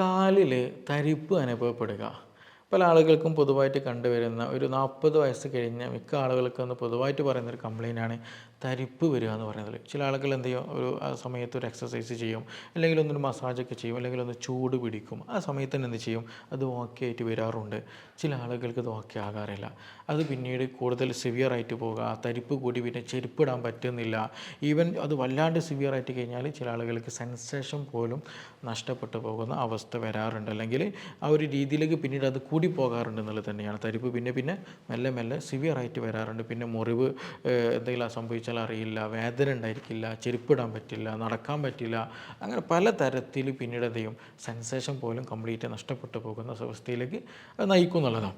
കാലിൽ തരിപ്പ് അനുഭവപ്പെടുക. പല ആളുകൾക്കും പൊതുവായിട്ട് കണ്ടുവരുന്ന ഒരു നാൽപ്പത് വയസ്സ് കഴിഞ്ഞ മിക്ക ആളുകൾക്കും പൊതുവായിട്ട് പറയുന്ന ഒരു കംപ്ലൈന്റ് ആണ്. തരിപ്പ് വരിക എന്ന് പറയുന്നത്. ചില ആളുകൾ എന്ത് ചെയ്യും? ഒരു ആ സമയത്ത് ഒരു എക്സസൈസ് ചെയ്യും. അല്ലെങ്കിൽ ഒന്നൊരു മസാജൊക്കെ ചെയ്യും. അല്ലെങ്കിൽ ഒന്ന് ചൂട് പിടിക്കും. ആ സമയത്ത് തന്നെ എന്ത് ചെയ്യും? അത് ഓക്കെ ആയിട്ട് വരാറുണ്ട്. ചില ആളുകൾക്ക് ഇത് ഓക്കെ ആകാറില്ല. അത് പിന്നീട് കൂടുതൽ സിവിയർ ആയിട്ട് പോകുക. തരിപ്പ് കൂടി പിന്നെ ചെരുപ്പിടാൻ പറ്റുന്നില്ല. ഈവൻ അത് വല്ലാണ്ട് സിവിയർ ആയിട്ട് കഴിഞ്ഞാൽ ചില ആളുകൾക്ക് സെൻസേഷൻ പോലും നഷ്ടപ്പെട്ടു പോകുന്ന അവസ്ഥ വരാറുണ്ട്. അല്ലെങ്കിൽ ആ ഒരു രീതിയിലേക്ക് പിന്നീട് അത് കൂടി പോകാറുണ്ട് എന്നുള്ളത് തന്നെയാണ്. തരിപ്പ് പിന്നെ പിന്നെ മെല്ലെ മെല്ലെ സിവിയർ ആയിട്ട് വരാറുണ്ട്. പിന്നെ മുറിവ് എന്തെങ്കിലും എന്തെങ്കിലും സംഭവിച്ചാൽ അറിയില്ല വേദന ഉണ്ടായിരിക്കില്ല ചെരുപ്പിടാൻ പറ്റില്ല നടക്കാൻ പറ്റില്ല അങ്ങനെ പല തരത്തിൽ പിന്നീട് എന്ത് ചെയ്യും? സെൻസേഷൻ പോലും കംപ്ലീറ്റ് നഷ്ടപ്പെട്ടു പോകുന്ന അവസ്ഥയിലേക്ക് നയിക്കും എന്നുള്ളതാണ്.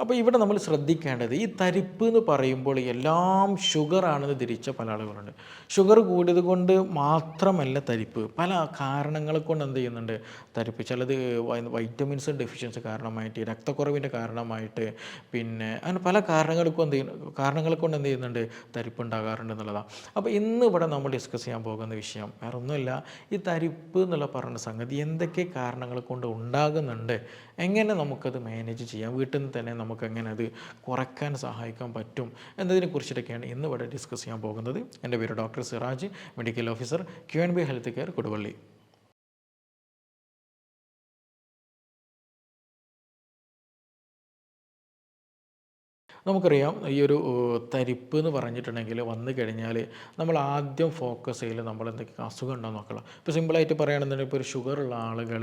അപ്പോൾ ഇവിടെ നമ്മൾ ശ്രദ്ധിക്കേണ്ടത് ഈ തരിപ്പ് എന്ന് പറയുമ്പോൾ എല്ലാം ഷുഗർ ആണെന്ന് ധരിച്ച പല ആളുകളുണ്ട്. ഷുഗർ കൂടിയത് കൊണ്ട് മാത്രമല്ല തരിപ്പ്. പല കാരണങ്ങൾ കൊണ്ട് എന്ത് ചെയ്യുന്നുണ്ട്? തരിപ്പ്. ചിലത് വൈറ്റമിൻസ് ഡെഫിഷ്യൻസി കാരണമായിട്ട് രക്തക്കുറവിന്റെ കാരണമായിട്ട് പിന്നെ അങ്ങനെ പല കാരണങ്ങൾക്കും എന്ത് ചെയ്യുന്നു കാരണങ്ങൾ കൊണ്ട് എന്ത് ചെയ്യുന്നുണ്ട്? തരിപ്പ് ഉണ്ടാകാറുണ്ട് എന്നുള്ളതാണ് അപ്പോൾ ഇന്ന് ഇവിടെ നമ്മൾ ഡിസ്കസ് ചെയ്യാൻ പോകുന്ന വിഷയം വേറെ ഒന്നുമില്ല ഈ തരിപ്പ് എന്നുള്ള പറഞ്ഞ സംഗതി എന്തൊക്കെ കാരണങ്ങൾ കൊണ്ട് ഉണ്ടാകുന്നുണ്ട്? എങ്ങനെ നമുക്കത് മാനേജ് ചെയ്യാം? വീട്ടിൽ നിന്ന് തന്നെ നമുക്ക് എങ്ങനെ അത് കുറയ്ക്കാൻ സഹായിക്കാൻ പറ്റും എന്നതിനെ കുറിച്ചിട്ടൊക്കെയാണ് ഇന്ന് ഇവിടെ ഡിസ്കസ് ചെയ്യാൻ പോകുന്നത്. എന്റെ പേര് doctor Siraj medical officer Q N B health care Koduvally. നമുക്കറിയാം ഈ ഒരു തരിപ്പ് എന്ന് പറഞ്ഞിട്ടുണ്ടെങ്കിൽ വന്നു കഴിഞ്ഞാൽ നമ്മൾ ആദ്യം ഫോക്കസ് ചെയ്യൽ നമ്മൾ എന്തൊക്കെ അസുഖം ഉണ്ടോ നോക്കണം. ഇപ്പോൾ സിമ്പിളായിട്ട് പറയുകയാണെന്നുണ്ടെങ്കിൽ ഇപ്പോൾ ഒരു ഷുഗർ ഉള്ള ആളുകൾ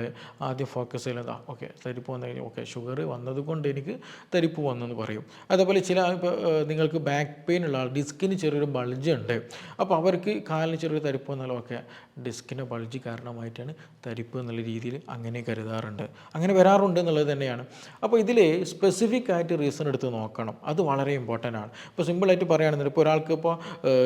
ആദ്യം ഫോക്കസ് ചെയ്യുന്നത് ഓക്കെ തരിപ്പ് വന്നു കഴിഞ്ഞാൽ ഓക്കെ ഷുഗർ വന്നതുകൊണ്ട് എനിക്ക് തരിപ്പ് വന്നെന്ന് പറയും. അതേപോലെ ചില ഇപ്പോൾ നിങ്ങൾക്ക് ബാക്ക് പെയിൻ ഉള്ള ആൾ ഡിസ്കിന് ചെറിയൊരു ബൾജ് ഉണ്ട്. അപ്പോൾ അവർക്ക് കാലിന് ചെറിയൊരു തരിപ്പ് വന്നാലും ഓക്കെ ഡിസ്കിന്റെ ബൾജ് കാരണമായിട്ടാണ് തരിപ്പ് എന്നുള്ള രീതിയിൽ അങ്ങനെ കരുതാറുണ്ട്. അങ്ങനെ വരാറുണ്ട് എന്നുള്ളത് തന്നെയാണ്. അപ്പോൾ ഇതിൽ സ്പെസിഫിക് ആയിട്ട് റീസൺ എടുത്ത് നോക്കണം. അത് വളരെ ഇമ്പോർട്ടന്റ് ആണ്. ഇപ്പോൾ സിമ്പിളായിട്ട് പറയുകയാണെന്നുണ്ടെങ്കിൽ ഇപ്പോൾ ഒരാൾക്ക് ഇപ്പോൾ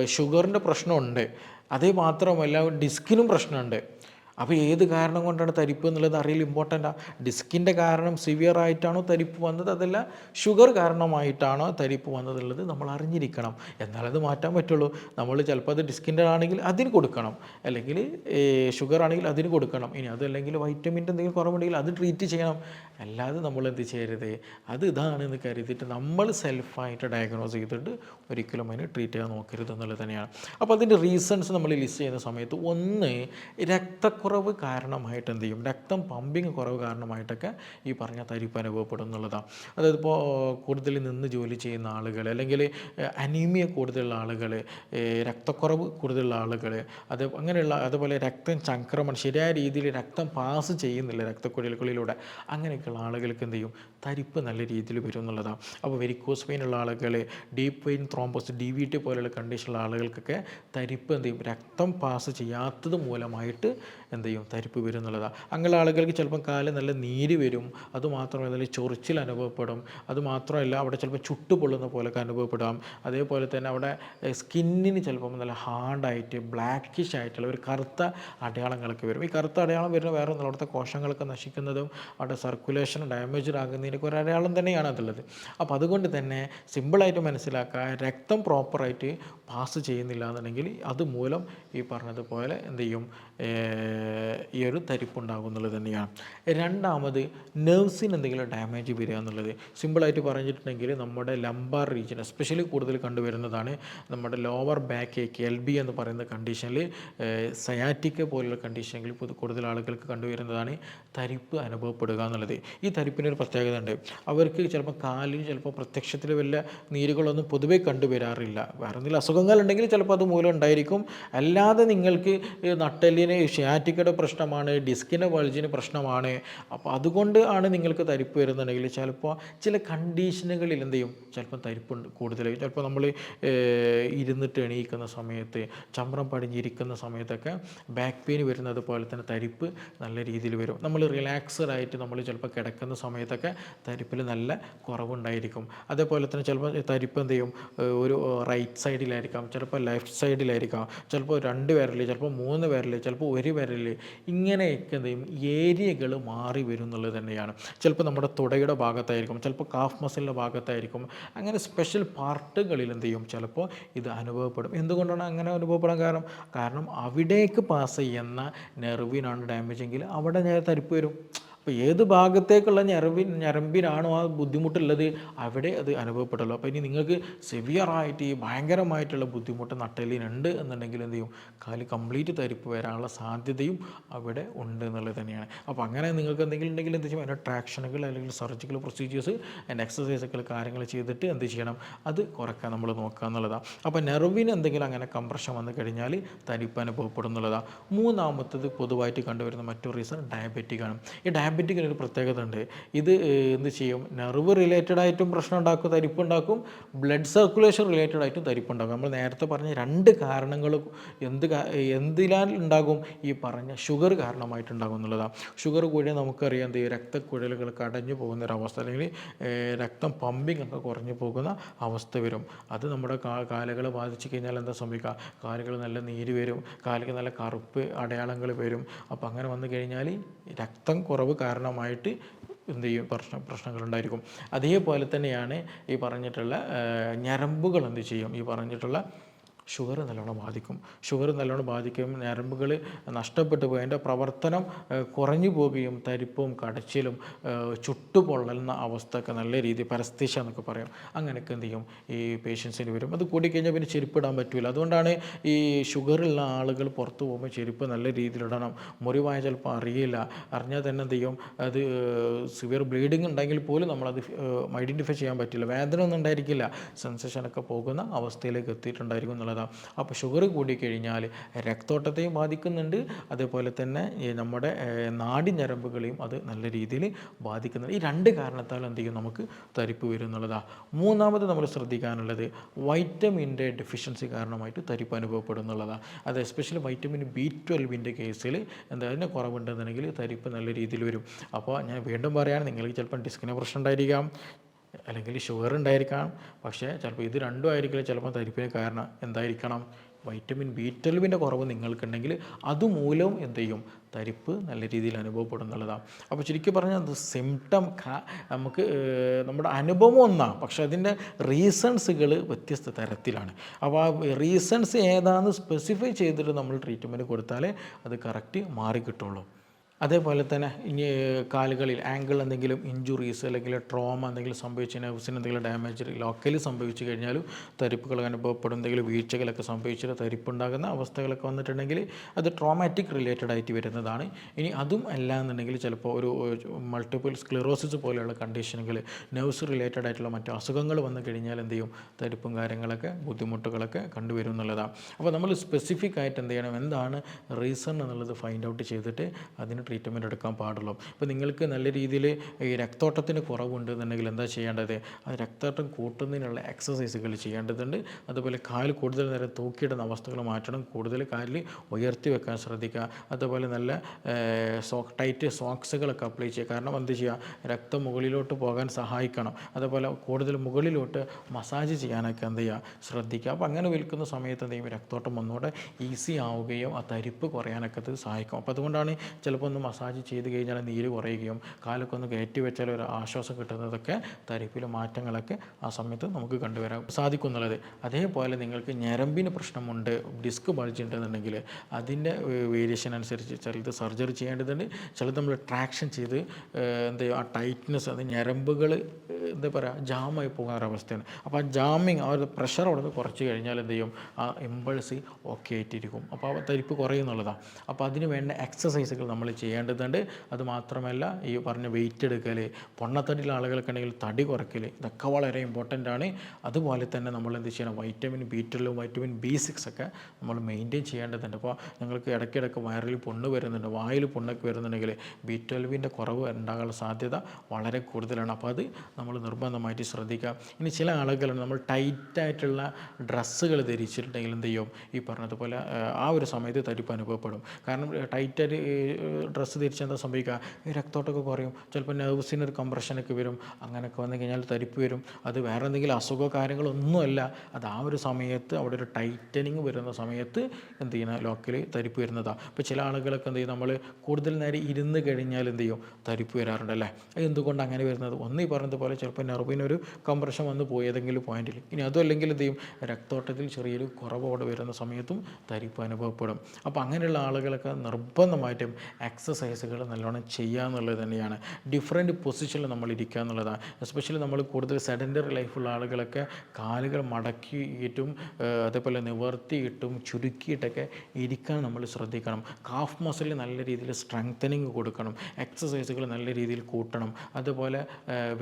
ഷുഗറിന്റെ പ്രശ്നമുണ്ട്. അതേ മാത്രമല്ല ഡിസ്കിനും പ്രശ്നമുണ്ട്. അപ്പോൾ ഏത് കാരണം കൊണ്ടാണ് തരിപ്പ് എന്നുള്ളത് അറിയൽ ഇമ്പോർട്ടന്റാണ് ഡിസ്കിന്റെ കാരണം സിവിയർ ആയിട്ടാണോ തരിപ്പ് വന്നത് അതല്ല ഷുഗർ കാരണമായിട്ടാണോ തരിപ്പ് വന്നതുള്ളത് നമ്മൾ അറിഞ്ഞിരിക്കണം. എന്നാലത് മാറ്റാൻ പറ്റുള്ളൂ. നമ്മൾ ചിലപ്പോൾ അത് ഡിസ്കിന്റെ ആണെങ്കിൽ അതിന് കൊടുക്കണം. അല്ലെങ്കിൽ ഷുഗർ ആണെങ്കിൽ അതിന് കൊടുക്കണം. ഇനി അതല്ലെങ്കിൽ വൈറ്റമിന്റെ എന്തെങ്കിലും കുറവുണ്ടെങ്കിൽ അത് ട്രീറ്റ് ചെയ്യണം. അല്ലാതെ നമ്മൾ എന്ത് ചെയ്യരുത്? അത് ഇതാണെന്ന് കരുതിയിട്ട് നമ്മൾ സെൽഫായിട്ട് ഡയഗ്നോസ് ചെയ്തിട്ട് ഒരിക്കലും അതിന് ട്രീറ്റ് ചെയ്യാൻ നോക്കരുത് എന്നുള്ളത് തന്നെയാണ്. അപ്പോൾ അതിന്റെ റീസൺസ് നമ്മൾ ലിസ്റ്റ് ചെയ്യുന്ന സമയത്ത് ഒന്ന് രക്തക്കുറവ് കാരണമായിട്ട് എന്ത് ചെയ്യും? രക്തം പമ്പിങ് കുറവ് കാരണമായിട്ടൊക്കെ ഈ പറഞ്ഞ തരിപ്പ് അനുഭവപ്പെടും എന്നുള്ളതാണ് അതായത് ഇപ്പോൾ കൂടുതൽ നിന്ന് ജോലി ചെയ്യുന്ന ആളുകൾ അല്ലെങ്കിൽ അനീമിയ കൂടുതലുള്ള ആളുകൾ രക്തക്കുറവ് കൂടുതലുള്ള ആളുകൾ അത് അങ്ങനെയുള്ള അതുപോലെ രക്തം ചംക്രമണം ശരിയായ രീതിയിൽ രക്തം പാസ് ചെയ്യുന്നില്ല രക്തക്കുഴലുകളിലൂടെ. അങ്ങനെയൊക്കെയുള്ള ആളുകൾക്ക് എന്ത് ചെയ്യും? തരിപ്പ് നല്ല രീതിയിൽ വരും എന്നുള്ളതാണ്. അപ്പോൾ വെരിക്കോസ് വെയിൻ ഉള്ള ആളുകൾ deep vein thrombosis D V T പോലെയുള്ള കണ്ടീഷനുള്ള ആളുകൾക്കൊക്കെ തരിപ്പ് എന്ത് ചെയ്യും? രക്തം പാസ് ചെയ്യാത്തത് മൂലമായിട്ട് എന്ത് ചെയ്യും? തരിപ്പ് വരും എന്നുള്ളതാണ്. അങ്ങനെയുള്ള ആളുകൾക്ക് ചിലപ്പം കാൽ നല്ല നീര് വരും. അതുമാത്രമല്ല നല്ല ചൊറിച്ചിൽ അനുഭവപ്പെടും. അതുമാത്രമല്ല അവിടെ ചിലപ്പോൾ ചുട്ടുപൊള്ളുന്ന പൊള്ളുന്ന പോലെയൊക്കെ അനുഭവപ്പെടാം. അതേപോലെ തന്നെ അവിടെ സ്കിന്നിന് ചിലപ്പം നല്ല ഹാർഡായിട്ട് ബ്ലാക്കിഷ് ആയിട്ടുള്ള ഒരു കറുത്ത അടയാളങ്ങളൊക്കെ വരും. ഈ കറുത്ത അടയാളം വരുന്ന വേറെ അവിടുത്തെ കോശങ്ങളൊക്കെ നശിക്കുന്നതും അവിടെ സർക്കുലേഷൻ ഡാമേജ്ഡ് ആകുന്നതിനൊക്കെ ഒരു അടയാളം തന്നെയാണ് അതുള്ളത് അപ്പോൾ അതുകൊണ്ട് തന്നെ സിമ്പിളായിട്ട് മനസ്സിലാക്കുക രക്തം പ്രോപ്പറായിട്ട് പാസ് ചെയ്യുന്നില്ല എന്നുണ്ടെങ്കിൽ അതുമൂലം ഈ പറഞ്ഞതുപോലെ എന്ത് ചെയ്യും? ഈ ഒരു തരിപ്പുണ്ടാകും എന്നുള്ളത് തന്നെയാണ്. രണ്ടാമത് നെർവ്സിന് എന്തെങ്കിലും ഡാമേജ് വരിക എന്നുള്ളത്. സിമ്പിളായിട്ട് പറഞ്ഞിട്ടുണ്ടെങ്കിൽ നമ്മുടെ ലംബാർ റീജിയൻ എസ്പെഷ്യലി കൂടുതൽ കണ്ടുവരുന്നതാണ് നമ്മുടെ lower back ache L B എന്ന് പറയുന്ന കണ്ടീഷനിൽ സയാറ്റിക്ക പോലുള്ള കണ്ടീഷനിൽ കൂടുതൽ ആളുകൾക്ക് കണ്ടുവരുന്നതാണ് തരിപ്പ് അനുഭവപ്പെടുക എന്നുള്ളത്. ഈ തരിപ്പിനൊരു പ്രത്യേകത ഉണ്ട് അവർക്ക് ചിലപ്പോൾ കാലിന് ചിലപ്പോൾ പ്രത്യക്ഷത്തിൽ വല്ല നീരുകളൊന്നും പൊതുവേ കണ്ടുവരാറില്ല. വേറെ എന്തെങ്കിലും അസുഖങ്ങളുണ്ടെങ്കിൽ ചിലപ്പോൾ അത് മൂലം ഉണ്ടായിരിക്കും. അല്ലാതെ നിങ്ങൾക്ക് നട്ടലിന് ഷിയാറ്റിക്കയുടെ പ്രശ്നമാണ് ഡിസ്കിന്റെ വൾജിന് പ്രശ്നമാണ്. അപ്പോൾ അതുകൊണ്ട് ആണ് നിങ്ങൾക്ക് തരിപ്പ് വരുന്നുണ്ടെങ്കിൽ ചിലപ്പോൾ ചില കണ്ടീഷനുകളിൽ എന്ത് ചെയ്യും? ചിലപ്പോൾ തരിപ്പ് കൂടുതൽ ചിലപ്പോൾ നമ്മൾ ഇരുന്നിട്ട് എണീക്കുന്ന സമയത്ത് ചമ്രം പടിഞ്ഞിരിക്കുന്ന സമയത്തൊക്കെ ബാക്ക് പെയിൻ വരുന്നത് പോലെ തന്നെ തരിപ്പ് നല്ല രീതിയിൽ വരും. നമ്മൾ റിലാക്സ്ഡ് ആയിട്ട് നമ്മൾ ചിലപ്പോൾ കിടക്കുന്ന സമയത്തൊക്കെ തരിപ്പിൽ നല്ല കുറവുണ്ടായിരിക്കും. അതേപോലെ തന്നെ ചിലപ്പോൾ തരിപ്പ് എന്ത് ചെയ്യും? ഒരു റൈറ്റ് സൈഡിലായിരിക്കാം ചിലപ്പോൾ ലെഫ്റ്റ് സൈഡിലായിരിക്കാം ചിലപ്പോൾ രണ്ട് വിരൽ ചിലപ്പോൾ മൂന്ന് വിരൽ ചിലപ്പോൾ ഒരു വിരൽ ഇങ്ങനെയൊക്കെ എന്ത് ചെയ്യും? ഏരിയകൾ മാറി വരും എന്നുള്ളത് തന്നെയാണ്. ചിലപ്പോൾ നമ്മുടെ തുടയുടെ ഭാഗത്തായിരിക്കും ചിലപ്പോൾ കാഫ് മസിലിന്റെ ഭാഗത്തായിരിക്കും. അങ്ങനെ സ്പെഷ്യൽ പാർട്ടുകളിൽ എന്ത് ചെയ്യും? ചിലപ്പോൾ ഇത് അനുഭവപ്പെടും. എന്തുകൊണ്ടാണ് അങ്ങനെ അനുഭവപ്പെടാൻ കാരണം? കാരണം അവിടേക്ക് പാസ് ചെയ്യുന്ന നെർവിനാണ് ഡാമേജ് എങ്കിൽ അവിടെ നേരെ തരിപ്പ് വരും. അപ്പോൾ ഏത് ഭാഗത്തേക്കുള്ള ഞരമ്പിൻ ഞരമ്പിനാണോ ആ ബുദ്ധിമുട്ടുള്ളത് അവിടെ അത് അനുഭവപ്പെടുള്ളൂ. അപ്പോൾ ഇനി നിങ്ങൾക്ക് സെവിയറായിട്ട് ഈ ഭയങ്കരമായിട്ടുള്ള ബുദ്ധിമുട്ട് നട്ടലിനുണ്ട് എന്നുണ്ടെങ്കിൽ എന്ത് ചെയ്യും? കാൽ കംപ്ലീറ്റ് തരിപ്പ് വരാനുള്ള സാധ്യതയും അവിടെ ഉണ്ട് എന്നുള്ളത് തന്നെയാണ്. അപ്പോൾ അങ്ങനെ നിങ്ങൾക്ക് എന്തെങ്കിലും ഉണ്ടെങ്കിൽ എന്ത് ചെയ്യും? അതിന്റെ ട്രാക്ഷനുകൾ അല്ലെങ്കിൽ സർജിക്കൽ പ്രൊസീജിയേഴ്സ് അതിന്റെ എക്സസൈസുകൾ കാര്യങ്ങൾ ചെയ്തിട്ട് എന്ത് ചെയ്യണം? അത് കുറയ്ക്കാൻ നമ്മൾ നോക്കുക എന്നുള്ളതാണ് അപ്പോൾ നെർവിന് എന്തെങ്കിലും അങ്ങനെ കംപ്രഷൻ വന്നു കഴിഞ്ഞാൽ തരിപ്പ് അനുഭവപ്പെടുന്നുള്ളതാണ് മൂന്നാമത്തത് പൊതുവായിട്ട് കണ്ടുവരുന്ന മറ്റൊരു റീസൺ ഡയബറ്റിക് ആണ്. ഈ ഡയബറ്റിക്കിന് ഒരു പ്രത്യേകത ഉണ്ട് ഇത് എന്ത് ചെയ്യും? നെർവ് റിലേറ്റഡ് ആയിട്ടും പ്രശ്നം ഉണ്ടാക്കും തരിപ്പുണ്ടാക്കും ബ്ലഡ് സർക്കുലേഷൻ റിലേറ്റഡ് ആയിട്ടും തരിപ്പുണ്ടാക്കും നമ്മൾ നേരത്തെ പറഞ്ഞ രണ്ട് കാരണങ്ങൾ എന്ത് എന്തിനാൽ ഉണ്ടാകും? ഈ പറഞ്ഞ ഷുഗർ കാരണമായിട്ടുണ്ടാകും എന്നുള്ളതാണ് ഷുഗർ കൂടിയാൽ നമുക്കറിയാം എന്ത് രക്തക്കുഴലുകൾ കടഞ്ഞു പോകുന്ന ഒരവസ്ഥ അല്ലെങ്കിൽ രക്തം പമ്പിങ് ഒക്കെ കുറഞ്ഞു പോകുന്ന അവസ്ഥ വരും. അത് നമ്മുടെ കാലുകളെ ബാധിച്ചു കഴിഞ്ഞാൽ എന്താ സംഭവിക്കുക? കാലുകൾ നല്ല നീര് വരും. കാലുകൾ നല്ല കറുപ്പ് അടയാളങ്ങൾ വരും. അപ്പോൾ അങ്ങനെ വന്നു കഴിഞ്ഞാൽ രക്തം കുറവ് കാരണമായിട്ട് എന്ത് ചെയ്യും? പ്രശ്ന പ്രശ്നങ്ങളുണ്ടായിരിക്കും. അതേപോലെ തന്നെയാണ് ഈ പറഞ്ഞിട്ടുള്ള ഞരമ്പുകൾ എന്ത് ചെയ്യും? ഈ പറഞ്ഞിട്ടുള്ള ഷുഗർ നല്ലോണം ബാധിക്കും. ഷുഗർ നല്ലോണം ബാധിക്കും ഞരമ്പുകൾ നഷ്ടപ്പെട്ടു പോയി അതിന്റെ പ്രവർത്തനം കുറഞ്ഞു പോവുകയും തരിപ്പും കടച്ചിലും ചുട്ടുപൊള്ളലുന്ന അവസ്ഥയൊക്കെ നല്ല രീതിയിൽ പരസ്തീശ എന്നൊക്കെ പറയാം. അങ്ങനെയൊക്കെ എന്ത് ചെയ്യും? ഈ പേഷ്യൻസിന് വരും. അത് കൂടിക്കഴിഞ്ഞാൽ പിന്നെ ചെരുപ്പിടാൻ പറ്റില്ല അതുകൊണ്ടാണ് ഈ ഷുഗറുള്ള ആളുകൾ പുറത്തു പോകുമ്പോൾ ചെരുപ്പ് നല്ല രീതിയിലിടണം മുറിവായ ചിലപ്പോൾ അറിയില്ല. അറിഞ്ഞാൽ തന്നെ എന്ത് ചെയ്യും? അത് സിവിയർ ബ്ലീഡിങ് ഉണ്ടെങ്കിൽ പോലും നമ്മളത് ഐഡന്റിഫൈ ചെയ്യാൻ പറ്റില്ല. വേദന ഒന്നും ഉണ്ടായിരിക്കില്ല. സെൻസേഷനൊക്കെ പോകുന്ന അവസ്ഥയിലേക്ക് എത്തിയിട്ടുണ്ടായിരിക്കും എന്നുള്ളതാണ് അപ്പോൾ ഷുഗർ കൂടിക്കഴിഞ്ഞാൽ രക്തോട്ടത്തെയും ബാധിക്കുന്നുണ്ട്. അതേപോലെ തന്നെ നമ്മുടെ നാടിഞ്ഞരമ്പുകളെയും അത് നല്ല രീതിയിൽ ബാധിക്കുന്നുണ്ട്. ഈ രണ്ട് കാരണത്താൽ എന്ത് ചെയ്യും? നമുക്ക് തരിപ്പ് വരും എന്നുള്ളതാണ് മൂന്നാമത് നമ്മൾ ശ്രദ്ധിക്കാനുള്ളത് വൈറ്റമിന്റെ ഡെഫിഷ്യൻസി കാരണമായിട്ട് തരിപ്പ് അനുഭവപ്പെടുന്നുള്ളതാണ് അത് എസ്പെഷ്യലി വൈറ്റമിൻ ബി ട്വൽവിന്റെ കേസിൽ എന്താ അതിന് കുറവുണ്ടെന്നുണ്ടെങ്കിൽ തരിപ്പ് നല്ല രീതിയിൽ വരും. അപ്പോൾ ഞാൻ വീണ്ടും പറയുകയാണ് നിങ്ങൾക്ക് ചിലപ്പം ഡിസ്കിന് പ്രശ്നം ഉണ്ടായിരിക്കാം. അല്ലെങ്കിൽ ഷുഗർ ഉണ്ടായിരിക്കാം പക്ഷേ ചിലപ്പോൾ ഇത് രണ്ടും ആയിരിക്കില്ല. ചിലപ്പോൾ തരിപ്പിന് കാരണം എന്തായിരിക്കണം? വൈറ്റമിൻ ബി ട്വൽവിന്റെ കുറവ് നിങ്ങൾക്കുണ്ടെങ്കിൽ അതുമൂലം എന്ത് ചെയ്യും? തരിപ്പ് നല്ല രീതിയിൽ അനുഭവപ്പെടും എന്നുള്ളതാണ്. അപ്പോൾ ശരിക്കും പറഞ്ഞാൽ സിംറ്റം നമുക്ക് നമ്മുടെ അനുഭവം ഒന്നാണ്. പക്ഷേ അതിന്റെ റീസൺസുകൾ വ്യത്യസ്ത തരത്തിലാണ്. അപ്പോൾ ആ റീസൺസ് ഏതാണെന്ന് സ്പെസിഫൈ ചെയ്തിട്ട് നമ്മൾ ട്രീറ്റ്മെന്റ് കൊടുത്താലേ അത് കറക്റ്റ് മാറി കിട്ടുള്ളൂ. അതേപോലെ തന്നെ ഇനി കാലുകളിൽ ആങ്കിൾ എന്തെങ്കിലും ഇഞ്ചുറീസ് അല്ലെങ്കിൽ ട്രോമ എന്തെങ്കിലും സംഭവിച്ച് നെർവ്സിന് എന്തെങ്കിലും ഡാമേജ് ലോക്കലി സംഭവിച്ചു കഴിഞ്ഞാലും തരിപ്പുകൾ അനുഭവപ്പെടും. എന്തെങ്കിലും വീഴ്ചകളൊക്കെ സംഭവിച്ചിട്ട് തരിപ്പുണ്ടാകുന്ന അവസ്ഥകളൊക്കെ വന്നിട്ടുണ്ടെങ്കിൽ അത് ട്രോമാറ്റിക് റിലേറ്റഡ് ആയിട്ട് വരുന്നതാണ്. ഇനി അതും അല്ല എന്നുണ്ടെങ്കിൽ ചിലപ്പോൾ ഒരു മൾട്ടിപ്പിൾ സ്ക്ലിറോസിസ് പോലെയുള്ള കണ്ടീഷനുകൾ നെർവ്സ് റിലേറ്റഡ് ആയിട്ടുള്ള മറ്റു അസുഖങ്ങൾ വന്നു കഴിഞ്ഞാൽ എന്ത് ചെയ്യും? തരിപ്പും കാര്യങ്ങളൊക്കെ ബുദ്ധിമുട്ടുകളൊക്കെ കണ്ടുവരും എന്നുള്ളതാണ്. അപ്പോൾ നമ്മൾ സ്പെസിഫിക് ആയിട്ട് എന്ത് ചെയ്യണം? എന്താണ് റീസൺ എന്നുള്ളത് ഫൈൻഡ് ഔട്ട് ചെയ്തിട്ട് അതിന് ട്രീറ്റ്മെന്റ് എടുക്കാൻ പാടുള്ളൂ. അപ്പോൾ നിങ്ങൾക്ക് നല്ല രീതിയിൽ ഈ രക്തോട്ടത്തിന് കുറവുണ്ട് എന്നുണ്ടെങ്കിൽ എന്താ ചെയ്യേണ്ടത്? ആ രക്തോട്ടം കൂട്ടുന്നതിനുള്ള എക്സസൈസുകൾ ചെയ്യേണ്ടതുണ്ട്. അതുപോലെ കാൽ കൂടുതൽ നേരം തൂക്കിയിടുന്ന അവസ്ഥകൾ മാറ്റണം. കൂടുതൽ കാലിൽ ഉയർത്തി വെക്കാൻ ശ്രദ്ധിക്കുക. അതുപോലെ നല്ല സോക്ക് ടൈറ്റ് സോക്സുകളൊക്കെ അപ്ലൈ ചെയ്യുക. കാരണം എന്ത് ചെയ്യുക? രക്തം മുകളിലോട്ട് പോകാൻ സഹായിക്കണം. അതുപോലെ കൂടുതൽ മുകളിലോട്ട് മസാജ് ചെയ്യാനൊക്കെ എന്ത് ചെയ്യുക? ശ്രദ്ധിക്കുക. അപ്പോൾ അങ്ങനെ വിൽക്കുന്ന സമയത്ത് എന്ത് ചെയ്യും? രക്തോട്ടം ഒന്നുകൂടെ ഈസി ആവുകയും ആ തരിപ്പ് കുറയാനൊക്കെ ഇത് സഹായിക്കും. അപ്പോൾ അതുകൊണ്ടാണ് ചിലപ്പോൾ ഒന്ന് മസാജ് ചെയ്ത് കഴിഞ്ഞാൽ നീര് കുറയുകയും കാലൊക്കെ ഒന്ന് കയറ്റി വെച്ചാൽ ഒരു ആശ്വാസം കിട്ടുന്നതൊക്കെ തരിപ്പിലെ മാറ്റങ്ങളൊക്കെ ആ സമയത്ത് നമുക്ക് കണ്ടുവരാൻ സാധിക്കും എന്നുള്ളത് അതേപോലെ നിങ്ങൾക്ക് ഞരമ്പിന് പ്രശ്നമുണ്ട് ഡിസ്ക് ബൾജുണ്ടെന്നുണ്ടെങ്കിൽ അതിന്റെ വേരിയേഷൻ അനുസരിച്ച് ചിലത് സർജറി ചെയ്യേണ്ടതുണ്ട്. ചിലത് നമ്മൾ ട്രാക്ഷൻ ചെയ്ത് എന്താ ആ ടൈറ്റ്നെസ് അത് ഞരമ്പുകൾ എന്താ പറയുക ജാമായി പോകുന്ന ഒരവസ്ഥയാണ് അപ്പോൾ ആ ജാമിങ് ആ ഒരു പ്രഷർ അവിടെ നിന്ന് കുറച്ച് കഴിഞ്ഞാൽ എന്ത് ചെയ്യും? ആ ഇമ്പൾസ് ഓക്കെ ആയിട്ടിരിക്കും. അപ്പോൾ ആ തരിപ്പ് കുറയുന്നുള്ളതാണ് അപ്പോൾ അതിന് വേണ്ട എക്സസൈസുകൾ നമ്മൾ ചെയ്യേണ്ടതുണ്ട്. അതുമാത്രമല്ല ഈ പറഞ്ഞ വെയിറ്റ് എടുക്കൽ പൊണ്ണത്തടിയുള്ള ആളുകൾക്ക് തടി കുറയ്ക്കൽ ഇതൊക്കെ വളരെ ഇമ്പോർട്ടന്റ് ആണ്. അതുപോലെ തന്നെ നമ്മൾ എന്ത് ചെയ്യണം? വൈറ്റമിൻ ബി ട്വൽവും വൈറ്റമിൻ ബി സിക്സ് ഒക്കെ നമ്മൾ മെയിന്റെയിൻ ചെയ്യേണ്ടതുണ്ട്. അപ്പോൾ നിങ്ങൾക്ക് ഇടയ്ക്കിടയ്ക്ക് വയറിൽ പൊണ്ണ് വരുന്നുണ്ട് വായിൽ പൊണ്ണൊക്കെ വരുന്നുണ്ടെങ്കിൽ ബി ട്വൽവിന്റെ കുറവ് ഉണ്ടാകാനുള്ള സാധ്യത വളരെ കൂടുതലാണ്. അപ്പോൾ അത് നമ്മൾ നിർബന്ധമായിട്ട് ശ്രദ്ധിക്കുക. ഇനി ചില ആളുകളുണ്ട് നമ്മൾ ടൈറ്റായിട്ടുള്ള ഡ്രസ്സുകൾ ധരിച്ചിട്ടുണ്ടെങ്കിൽ എന്ത് ചെയ്യും? ഈ പറഞ്ഞതുപോലെ ആ ഒരു സമയത്ത് തരിപ്പ് അനുഭവപ്പെടും. കാരണം ടൈറ്റായിട്ട് ഡ്രസ്സ് തിരിച്ചെന്താ സംഭവിക്കുക? ഈ രക്തോട്ടമൊക്കെ കുറയും. ചിലപ്പോൾ നെർവ്സിന് ഒരു കംപ്രഷനൊക്കെ വരും. അങ്ങനെയൊക്കെ വന്നു കഴിഞ്ഞാൽ തരിപ്പ് വരും. അത് വേറെ എന്തെങ്കിലും അസുഖമോ കാര്യങ്ങളൊന്നുമല്ല അത് ആ ഒരു സമയത്ത് അവിടെ ഒരു ടൈറ്റനിങ് വരുന്ന സമയത്ത് എന്ത് ചെയ്യുന്ന? ലോക്കൽ തരിപ്പ് വരുന്നതാണ് ഇപ്പോൾ ചില ആളുകളൊക്കെ എന്ത് ചെയ്യും? നമ്മൾ കൂടുതൽ നേരം ഇരുന്ന് കഴിഞ്ഞാൽ എന്ത് ചെയ്യും? തരിപ്പ് വരാറുണ്ട് അല്ലേ? അത് എന്തുകൊണ്ട് അങ്ങനെ വരുന്നത്? ഒന്ന് ഈ പറഞ്ഞതുപോലെ ചിലപ്പോൾ നെർവിനൊരു കംപ്രഷൻ വന്ന് പോയി ഏതെങ്കിലും പോയിന്റിൽ ഇനി അതും അല്ലെങ്കിൽ എന്ത് ചെയ്യും? രക്തോട്ടത്തിൽ ചെറിയൊരു കുറവോടെ വരുന്ന സമയത്തും തരിപ്പ് അനുഭവപ്പെടും. അപ്പോൾ അങ്ങനെയുള്ള ആളുകളൊക്കെ നിർബന്ധമായിട്ടും എക്സസൈസുകൾ നല്ലോണം ചെയ്യുക എന്നുള്ളത് തന്നെയാണ്. ഡിഫറെന്റ് പൊസിഷനിൽ നമ്മൾ ഇരിക്കുക എന്നുള്ളതാണ് എസ്പെഷ്യലി നമ്മൾ കൂടുതൽ സെഡന്ററി ലൈഫുള്ള ആളുകളൊക്കെ കാലുകൾ മടക്കിയിട്ടും അതേപോലെ നിവർത്തിയിട്ടും ചുരുക്കിയിട്ടൊക്കെ ഇരിക്കാൻ നമ്മൾ ശ്രദ്ധിക്കണം. കാഫ് മസിൽ നല്ല രീതിയിൽ സ്ട്രെങ്തനിങ് കൊടുക്കണം. എക്സസൈസുകൾ നല്ല രീതിയിൽ കൂട്ടണം. അതുപോലെ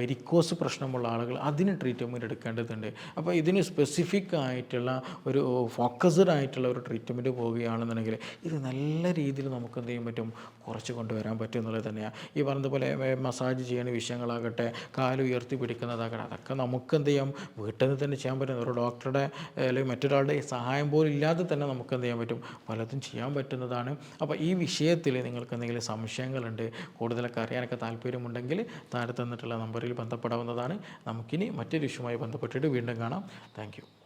വെരിക്കോസ് പ്രശ്നമുള്ള ആളുകൾ അതിന് ട്രീറ്റ്മെന്റ് എടുക്കേണ്ടതുണ്ട്. അപ്പോൾ ഇതിന് സ്പെസിഫിക് ആയിട്ടുള്ള ഒരു ഫോക്കസ്ഡ് ആയിട്ടുള്ള ഒരു ട്രീറ്റ്മെന്റ് പോവുകയാണെന്നുണ്ടെങ്കിൽ ഇത് നല്ല രീതിയിൽ നമുക്ക് എന്ത് ചെയ്യാൻ പറ്റും? കുറച്ച് കൊണ്ടുവരാൻ പറ്റും എന്നുള്ളത് തന്നെയാണ് ഈ പറഞ്ഞതുപോലെ മസാജ് ചെയ്യുന്ന വിഷയങ്ങളാകട്ടെ കാലുയർത്തി പിടിക്കുന്നതാകട്ടെ അതൊക്കെ നമുക്ക് എന്ത് ചെയ്യാം? വീട്ടിൽ നിന്ന് തന്നെ ചെയ്യാൻ പറ്റുന്ന ഒരു ഡോക്ടറുടെ അല്ലെങ്കിൽ മറ്റൊരാളുടെ സഹായം പോലും ഇല്ലാതെ തന്നെ നമുക്ക് എന്ത് ചെയ്യാൻ പറ്റും? പലതും ചെയ്യാൻ പറ്റുന്നതാണ്. അപ്പോൾ ഈ വിഷയത്തിൽ നിങ്ങൾക്ക് എന്തെങ്കിലും സംശയങ്ങളുണ്ട് കൂടുതലൊക്കെ അറിയാനൊക്കെ താല്പര്യമുണ്ടെങ്കിൽ താഴെ തന്നിട്ടുള്ള നമ്പറിൽ ബന്ധപ്പെടാവുന്നതാണ്. നമുക്കിനി മറ്റൊരു ഇഷ്യൂമായി ബന്ധപ്പെട്ടിട്ട് വീണ്ടും കാണാം. താങ്ക്